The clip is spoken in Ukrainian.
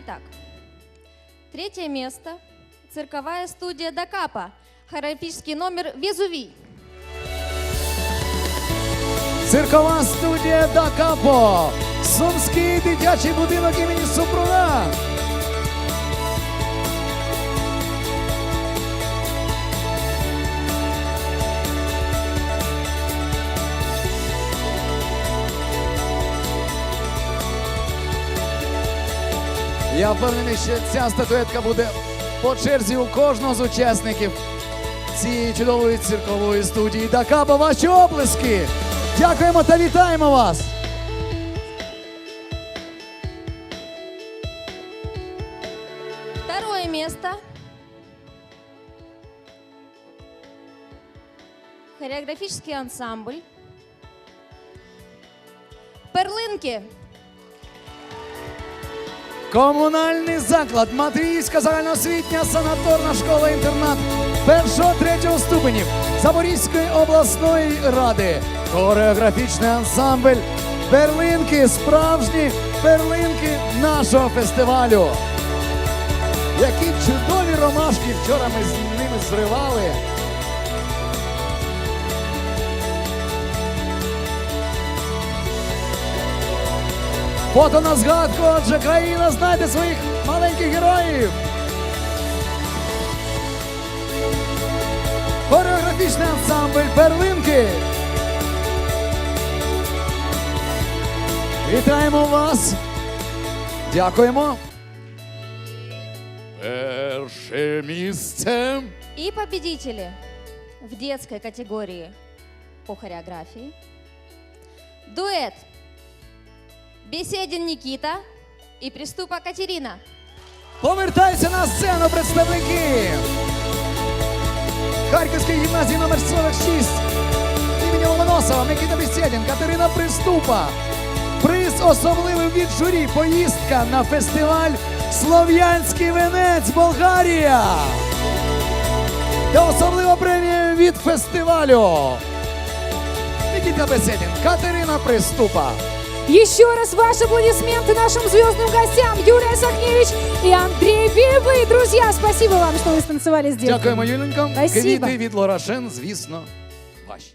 Итак, третье место. Цирковая студия Дакапа. Хореографический номер «Везувий». Циркова студія Дакапо. Сумський дитячий будинок імені Супруна. Я впевнений, що ця статуетка буде по черзі у кожного з учасників цієї чудової циркової студії Дакапа. Ваші оплески! Дякуємо та вітаємо вас! Второе место. Хореографический ансамбль. Перлинки. Комунальний заклад Матвіївська загальноосвітня санаторна школа-інтернат першого третього ступенів Запорізької обласної ради. Хореографічний ансамбль Перлинки, справжні перлинки нашого фестивалю. Які чудові ромашки вчора ми з ними зривали. Фото на згадку, отже, країна знайде своїх маленьких героїв. Хореографічний ансамбль Перлинки. Вітаємо вас. Дякуємо. Перше місце. И победители в детской категории по хореографии. Дуэт Беседин Никита и Приступа Катерина. Повертаються на сцену представники Харківської гімназії номер 46 імені Ломоносова, Микита Бесєдін, Катерина Приступа. Приз особливий від журі. Поїздка на фестиваль Слов'янський венець Болгарія. Та особлива премія від фестивалю. Микита Бесєдін, Катерина Приступа. Еще раз ваши аплодисменты нашим звездным гостям Юлия Сахневич и Андрей Бибы. Друзья, спасибо вам, что вы станцевали с девушками. Дякуємо, Юленько. Спасибо. Квіти від Лорашен, звісно, ваші.